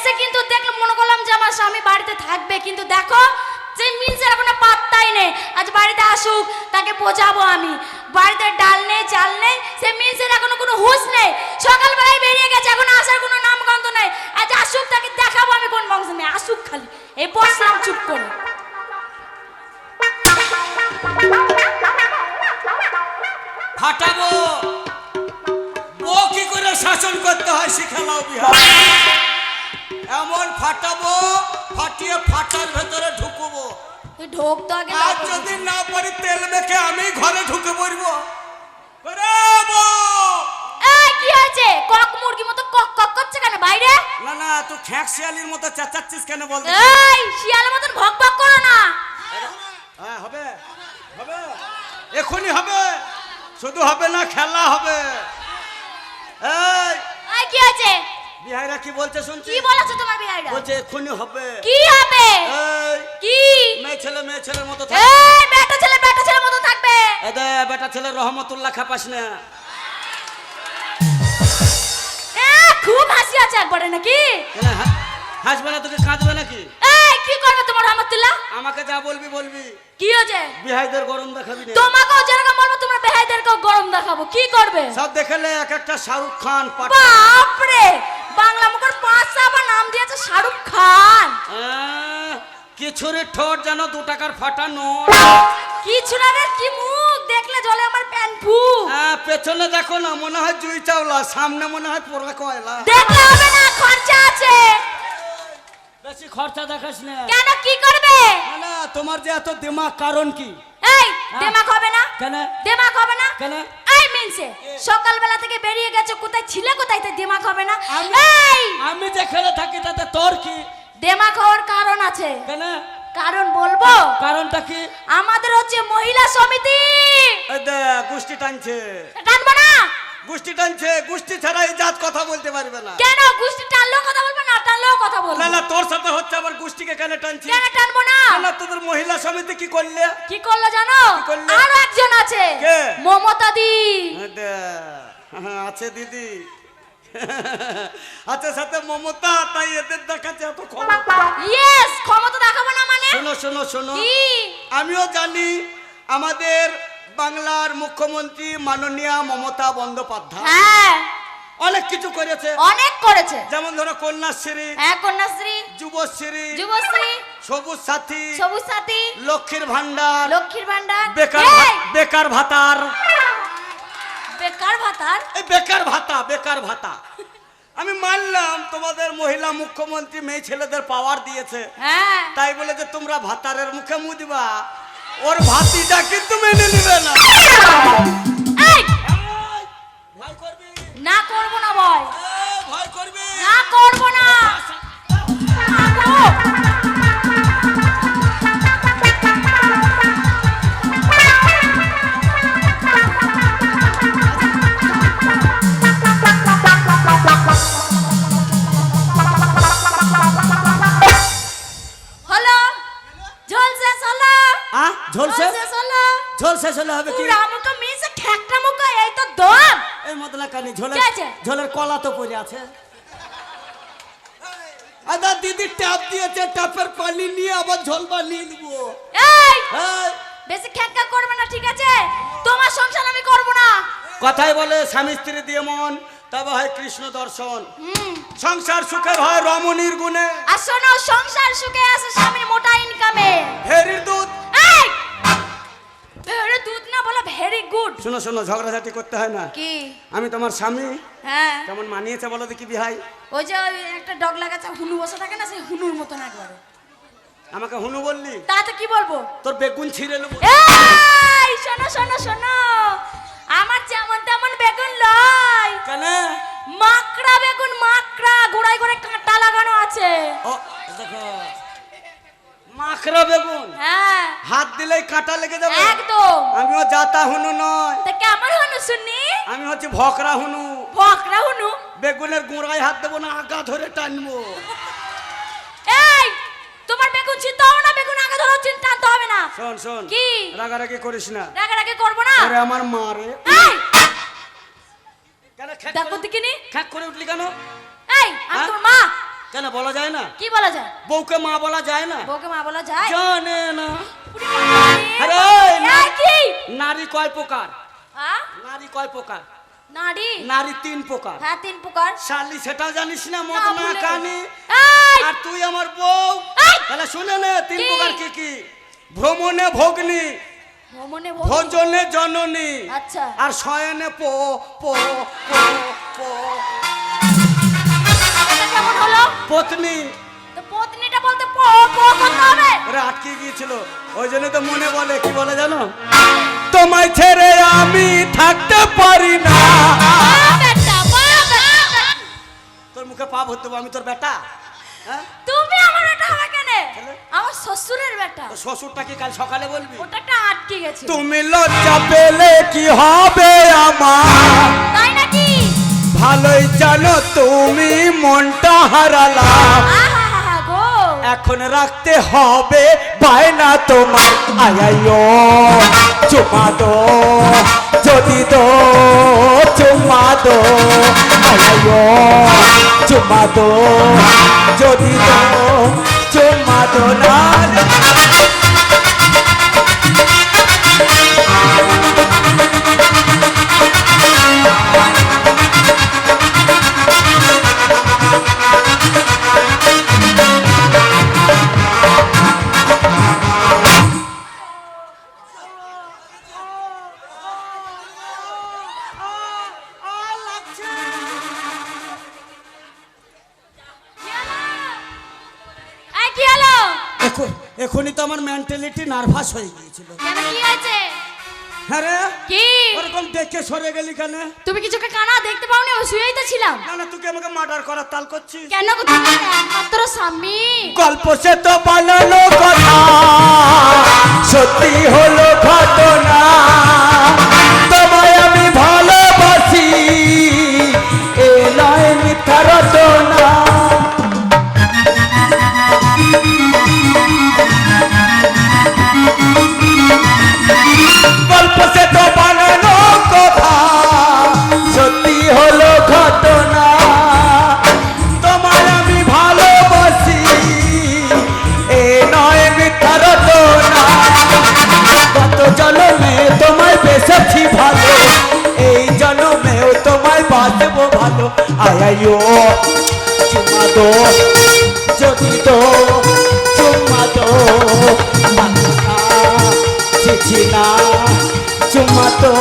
এসে কিন্তু দেখলে, মনে করলাম যে আমার স্বামী বাড়িতে থাকবে। কিন্তু দেখো, যে মিনসের কোনো পাত্তাই নেই। আজ বাড়িতে আসুক, তাকে বোঝাবো আমি। বাড়িতে ডাল নেই, চাল নেই, সে মিনসের এখনও কোনো হুঁশ নেই। সকালবেলায় বেরিয়ে গেছে, এখন আসার কোনো নামগন্ধ নেই। আজ আসুক, তাকে দেখাবো আমি কোন বংশ নেই। আসুক খালি। এই বসলাম চুপ করে। ফাটাবো। ও কি করে শাসন করতে হয়, শিখালাও বিহার। এমন ফাটাবো ফাটিয়ে ফাটার ভেতরে ঢুকবো। তুই ঢোক তো আগে আর যদি না পারি তেল মেখে আমি ঘরে ঢুকে পড়ব। কি হয়েছে? কক মুরগি মতো কক কক করছে কেন বাইরে? না না তুই খ্যাঁক শিয়ালির মতো চেঁচাচ্ছিস কেন বল এই শিয়ালের মতন ভক ভক করো না। হ্যাঁ হবে হবে। এখনই হবে। শুধু হবে না খেলা হবে। এই কি বিহাইরা কি বলছে শুনছি? কি বলেছ তোমার বিহাইরা? বলছে এখনই হবে। কি হবে? কি? মেয়ে ছেলে মেয়ে ছেলের মতো থাক। এই বেটা ছেলে বেটা ছেলে মতো থাকবে। এদে বেটা ছেলে রহমতুল্লাহ খাপাস না। এ খুব হাসি আছে একবারে নাকি? হাসবে না তোকে কাঁদবে নাকি? এই কি করবে তোমার রহমতুল্লাহ? আমাকে যা বলবি বলবি। কি হয়েছে? বিহাইদের গরম দেখাবি না। তোমাকেও যেরকম বলব তোমার বেহাইদেরকেও গরম দেখাবো। কি করবে? সব দেখালে এক একটা শাহরুখ খান পাঠ বাপরে! বাংলা মুখের পাঁচটা আবার নাম দিয়েছে শাহরুখ খান। কিছুরে ঠোঁট যেন দু টাকার ফাটা নোট। কিছু না রে কি মুখ দেখলে জলে আমার প্যান ফু হ্যাঁ, পেছনে দেখো না মনে হয় জুই চাওলা সামনে মনে হয় পোড়া কয়লা। দেখলে হবে না খরচা আছে। বেশি খরচা দেখাস না। কেন কি করবে? না, তোমার যে এত দিমাগ কারণ কি? এই দেমাক হবে না? কেন? দেমাক হবে না? কেন? মিনসে সকালবেলা থেকে বেরিয়ে গেছো কোথায় ছিলে কোথায়? তো দিমাগ হবে না। আমি- এই! আমি যেখানে থাকি তাতে তোর কি? দিমাগ হওয়ার কারণ আছে। কেন? কারণ বলব? কারণটা কি? আমাদের হচ্ছে মহিলা সমিতি। গোষ্ঠী টানছে। টানবো না! গোষ্ঠী টানছে গোষ্ঠী ছাড়া এই জাত কথা বলতে পারবে না। কেন? গুষ্টি টানলেও কথা বলব না? টানলেও কথা বলব। না না তোর সাথে হচ্ছে আবার গোষ্ঠীকে কেন টানছি? কেন টানবো না? না তোদের মহিলা সমিতি কি করলে? কি করল জানো? আরও একজন আছে। কে? মমতা দি। হ্যাঁ, আছে দিদি। আচ্ছা সাথে মমতা তাই এদের দেখাচ্ছে এত ক্ষমতা ইয়েস ক্ষমতা দেখাবো না মানে? শোনো শোনো শোনো। কি? আমিও জানি আমাদের বাংলার মুখ্যমন্ত্রী মাননীয়া মমতা বন্দ্যোপাধ্যায়। হ্যাঁ। অনেক কিছু করেছে। অনেক করেছে। যেমন ধরো কন্যাশ্রী হ্যাঁ কন্যাশ্রী যুবশ্রী যুবশ্রী সবুজ সাথী সবুজ সাথী লক্ষ্মীর ভান্ডার লক্ষ্মীর ভান্ডার বেকার বেকার ভাতার। বেকার ভাতার? এই বেকার ভাতা বেকার ভাতা। আমি মানলাম তোমাদের মহিলা মুখ্যমন্ত্রী মেয়ে ছেলেদের পাওয়ার দিয়েছে। হ্যাঁ। তাই বলে যে তোমরা ভাতারের মুখে মুখ দিবা। ওর ভাতিটা কিন্তু মেনে নিবে না। ভয় না করব না বল ভয় করবি? না করব না। কলা আছে? আদা দিদি ট্যাপ দিয়েছে ট্যাপের পানি নিয়ে আবার ঝোল বানিয়ে নিবো এই! এই, বেশি খেক্কা করবে না ঠিক আছে? তোমার সংসার আমি করব না। কথাই বলে স্বামী স্ত্রী দিয়ে মন তবে হয় কৃষ্ণ দর্শন। সংসার সুখের হয় রমণীর গুণে। আর শোনো সংসার সুখে আছে স্বামীর মোটা ইনকামে ভেরির দুধ ভেরি দুধ না বলো ভেরি গুড শোনো শোনো ঝগড়াঝাটি করতে হয় না। কি? আমি তোমার স্বামী। হ্যাঁ। কেমন মানিয়েছে বলো দেখি বিহাই। ওই যে ওই একটা ডগ লাগাচ্ছে হুনু বসে থাকে না সেই হুনুর মতন একবারে। আমাকে হুনু বললি? তাতে কি বলব? তোর বেগুন ছিঁড়ে নেব। এই শোনো শোনো শোনো। আমার যেমন তেমন বেগুন লয়। কেন? মাকড়া বেগুন মাকড়া গোড়ায় করে কাঁটা লাগানো আছে। ও দেখো। মাখরা বেগুন? হ্যাঁ। হাত দিলেই কাঁটা লেগে যাবে। একদম। আমিও জাতা হুনু নয়। তা কেমন হনু শুনি আমি হচ্ছে ভকরা হুনু। ভকরা হুনু? বেগুনের গোড়ায় হাত দেবো না আগা ধরে টানবো। এই তোমার বেগুন চিনতে হবে না বেগুন আগে ধরো চিন্তা আনতে হবে না। শোন শোন। কি? রাগারাগি করিস না। রাগারাগি করব না? আরে আমার মা রে। এই! কেন খ্যাক দেখো দেখিনি? খ্যাক করে উঠলি কেন? এই আমি হ্যাঁ? তোমার মা। কেন বলা যায় না? কি বলা যায়? বউকে মা বলা যায় না? বউকে মা বলা যায়? জানে না। আরে, কি? নারী কয় প্রকার? নারী কয় প্রকার? নারী? নারী তিন প্রকার। হ্যাঁ তিন প্রকার। শালি জানিস না মদ না, কানি? আর তুই আমার বউ? এই! তাহলে শুনে নে তিন প্রকার কি কি? ভ্রমণে ভগ্নি ভোজনে জননী আচ্ছা। আর শয়নে পো পো পো পো। পত্নী। তো পত্নীটা বলতে পো পো করতে হবে। ওরা আটকে গিয়েছিল। ওই জন্য তো মনে বলে কি বলে জানো? তোমায় ছেড়ে আমি থাকতে পারি না। তোর মুখে পা ভরতে আমি তোর বেটা? হ্যাঁ? তুমি আমার বেটা হবে কেন? আমার শ্বশুরের বেটা। শ্বশুরটাকে কাল সকালে বলবি? ওটা আটকে গেছে। তুমি লজ্জা পেলে কি হবে আমার? তাই নাকি? ভালোই জানো তুমি মনটা হারালা। এখন রাখতে হবে বায়না তোমার আয়াইও চুমা দো, যদি দো চুমা দো আয়াইও চুমা দো, যদি দো চুমা দো না তো আমার মেন্টালিটি নার্ভাস হয়ে গিয়েছিল। কি হ্যাঁ রে? কি? ওরকম দেখে সরে গেলি কেন? তুমি কিছুকে কানা দেখতে পাওনি? শুয়েই তো ছিলাম। না না তুই আমাকে মার্ডার করার তাল করছিস? কেন একমাত্র স্বামী। গল্প সে তো বলো কথা। সত্যি আয়াইও চুমা দো যদি দো চুমা দো মাথা চিঠি না চুমা তো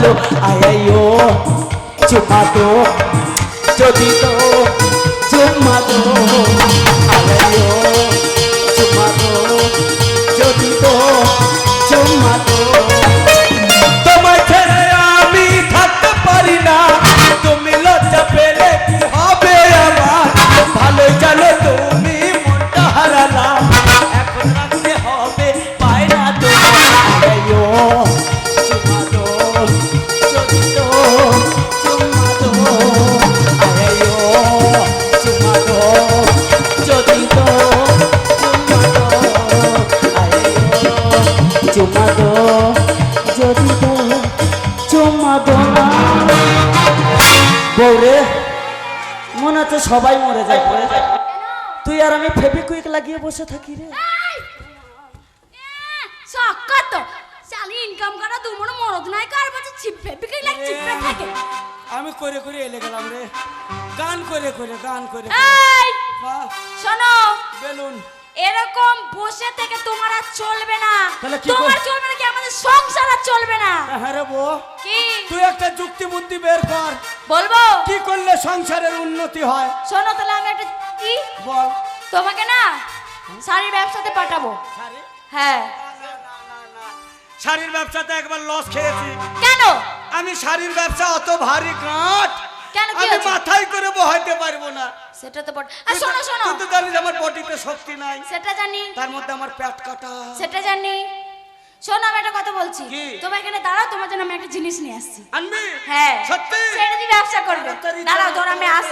ভালো আয়াইও চুপা তো যদি তো চুম্মা তো আয়াইও লাগিয়ে বসে থাকি রে। শকত! জানি ইনকাম করা দু মনে মরদ নাই কার বাচ্চা চিপে বিকে লাগ চিপে থাকে? আমি করে করে এলে গেলাম রে। গান করে করে গান করে এই! শোনো বেলুন। এরকম বসে থেকে তোমার আর চলবে না। তাহলে কি তোমার চলবে না কি আমাদের সংসার আর চলবে না। হ্যাঁ রে বউ। কি? তুই একটা যুক্তি বুদ্ধি বের কর। বলব? কি করলে সংসারের উন্নতি হয়? শোনো তাহলে আমি একটা কি? বল। তোমাকে না শাড়ির ব্যবসাতে পাঠাবো। হ্যাঁ। শাড়ির ব্যবসাতে একবার লস খেয়েছি। কেন? আমি শাড়ির ব্যবসা অত ভারী কাঠ। কেন, কি আমি হয়েছে? মাথায় করে বহাইতে পারব না। সেটা তো বট আর শোনো শোনো। তুই তো জানিস আমার বডিতে শক্তি নাই। সেটা জানি। তার মধ্যে আমার পেট কাটা। সেটা জানি। শোনো আমি একটা কথা বলছি। কি? তোমার এখানে দাঁড়াও তোমার জন্য আমি একটা জিনিস নিয়ে আসছি। আনবি? হ্যাঁ। সত্যি? সেটা দিয়ে ব্যবসা করবে। দাঁড়াও আমি আস।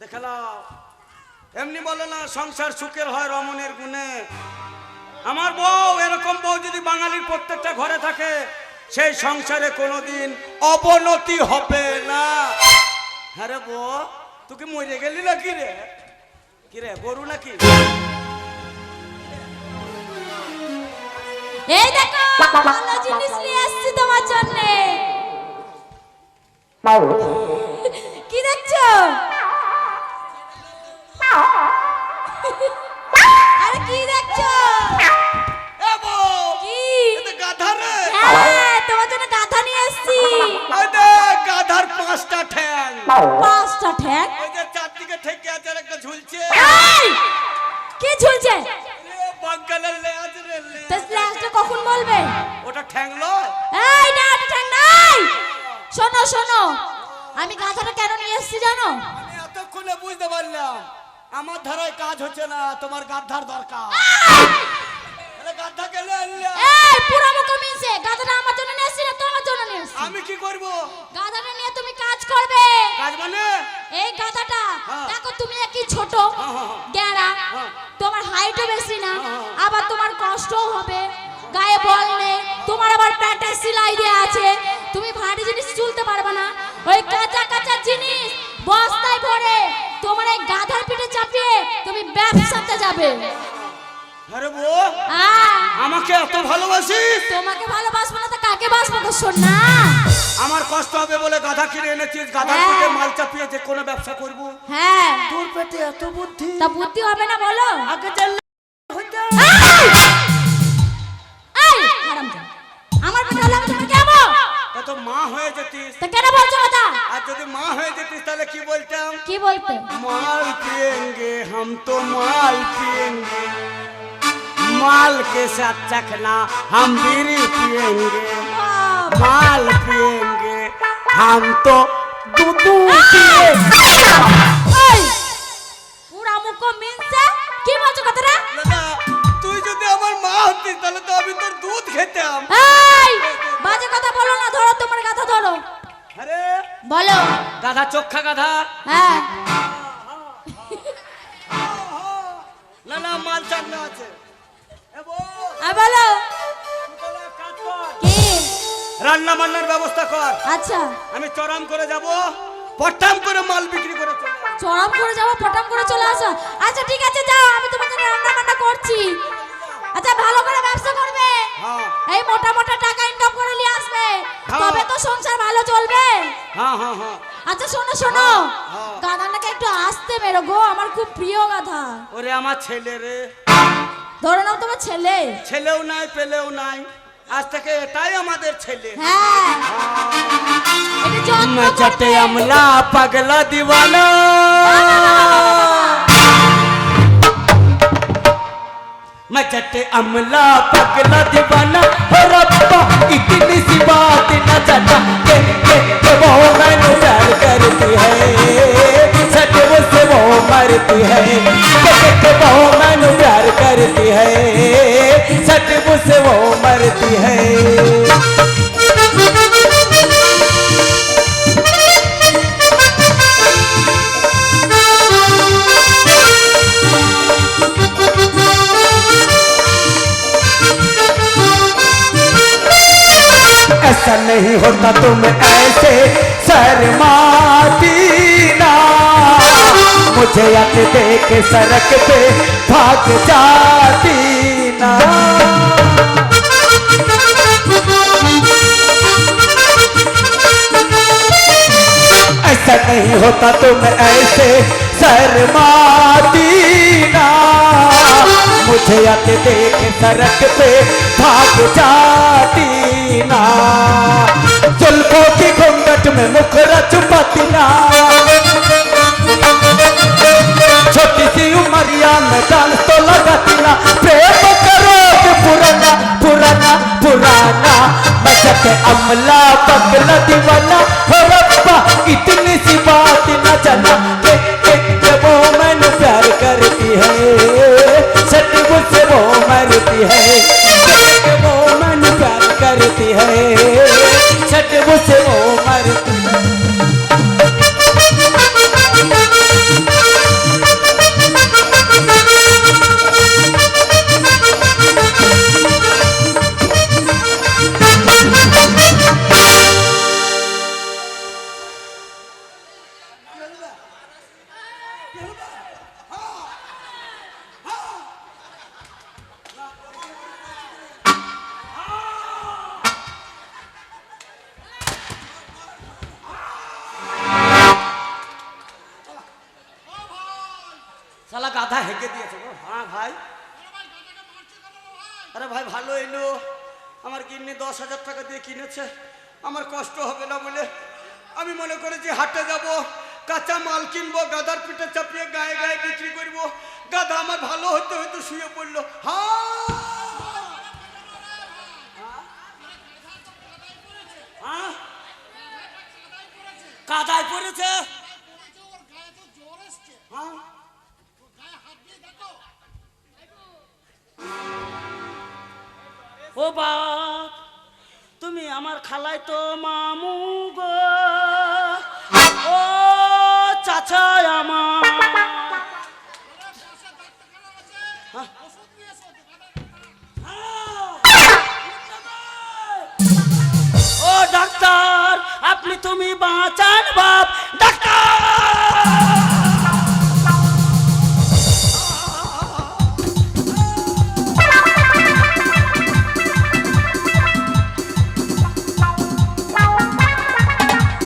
দেখালাও এমনি বলে না সংসার সুখের হয় রমণের গুণে। আমার বউ এরকম বউ যদি বাঙালির প্রত্যেকটা ঘরে থাকে সেই সংসারে কোনোদিন অবনতি হবে না। হ্যাঁ রে বউ তুই কি মরে গেলি না কি রে? কি রে গরু নাকি? এই দেখো ভালো জিনিস নিয়ে আসছি তোমার জন্য। কি দেখছ? আরে কি দেখছ? এ কি? এতে গাধা রে? হ্যাঁ তোমার জন্য গাধা নিয়ে আসছি এই দেখ, গাধার পাঁচটা ঠ্যাং। পাঁচটা ঠ্যাং? ওই যে চারদিকে ঠেকে আছে আর একটা ঝুলছে। এই! কে ঝুলছে? এ, লেজ রে লেজ। তো লাস্টে কখন বলবে? ওটা ঠ্যাং লয় এই না এটা ঠ্যাং নাই। শোনো শোনো। আমি গাধাটা কেন নিয়ে এসেছি জানো? আমি এতক্ষণে বুঝতে পারলাম। আমার ধারায় কাজ হচ্ছে না তোমার গাধার দরকার। এই পুরো গাধাটা আমার জন্য নিয়ে এসেছি না তোমার জন্য নিয়ে এসেছি আমি কি করব? গাধাটা নিয়ে তুমি কাজ করবে। কাজ মানে? এই গাধাটা হ্যাঁ। দেখো তুমি কি ছোট হ্যাঁ, হ্যাঁ, হ্যাঁ। তোমার হাইটও বেশি না। আবার তোমার কষ্টও হবে। গায়ে বল নেই। তোমার আবার প্যাটে সেলাই দেওয়া আছে। তুমি ভারী জিনিস চুলতে পারবে না। ওই কাঁচা কাঁচা জিনিস। বস্তায় ভরে তোমার এই গাধার পিঠে চাপিয়ে তুমি ব্যবসাতে যাবে। আরে বউ আহ, আমাকে এত ভালোবাসিস? তোমাকে ভালোবাসবো না তো কাকে বাসবো তো না আমার কষ্ট হবে বলে গাধা কিনে এনেছিস গাধার হ্যাঁ। পিঠে মাল চাপিয়ে যে কোনো ব্যবসা করব। হ্যাঁ। তোর পেটে এত বুদ্ধি। তা বুদ্ধি হবে না বলো। আগে জানলে হইতো। তা তো মা হয়ে যেতিস তা কেন বলছো কথা আর যদি মা হয়ে যেতিস তাহলে কি বলতাম কি বলতে माल पिएंगे हम तो माल पिएंगे माल के साथ चखना हम बीड़ी पिएंगे माल पिएंगे हम तो दूध पिएंगे এই পুরা মুখ আরে। বলো। গাধা চোখা গাধা। হ্যাঁ। না না মাল আছে। বলো। কর। কি? রান্না বান্নার ব্যবস্থা কর। আচ্ছা। আমি চরম করে যাব পটাম করে মাল বিক্রি করে চরম করে যাব করে চলে আসো। আচ্ছা ঠিক আছে যাও আমি তোমার জন্য রান্না বান্না করছি। আচ্ছা ভালো করে ব্যবসা করবে। হ্যাঁ। এই মোটা মোটা তো সংসার ভালো চলবে হ্যাঁ হ্যাঁ হ্যাঁ আচ্ছা শোনো শোনো হ্যাঁ। গাধাটাকে একটু আসতে মেরো গো আমার খুব প্রিয় গাধা ওরে আমার ছেলে রে ধরে নাও তোমার ছেলে ছেলেও নাই পেলেও নাই আজ থেকে এটাই আমাদের ছেলে হ্যাঁ চটে আমলা পাগলা দিওয়ানা मैं चटे अमला पगला दीवाना हो रब्बा इतनी सी बात न जाना। मुझे अख दे के सड़क पे भाग जाती ना। ऐसा नहीं होता तो तुम ऐसे शर्माती ना। मुझे अत देख सड़क पे भाग जाती ना। चुल्फों की घूंघट में मुखरा छुपाती ना। अमला पगला दीवाना हो रब्बा, इतनी सी बात न जाना। के के जब वो मैंने प्यार करती है, सच मुझसे वो मरती है। के वो मैंने प्यार करती है, सच मुझसे वो এলো। আমার কিডনি দশ হাজার টাকা দিয়ে কিনেছে। আমার কষ্ট হবে না বলে আমি মনে করেছি হাটে যাব। কাঁচা মাল কিনবো, গাদার পিঠে চাপিয়ে গায়ে গায়ে বিক্রি করব। গাদা আমার ভালো হতে হয়তো শুয়ে পড়ল। হ্যাঁ? কাদায় পড়েছে। ও বাপ, তুমি আমার খালাই তো মামু গো। ও চাচা আমার। ও ডাক্তার, আপনি তুমি বাঁচান বাপ, ডাক্তার।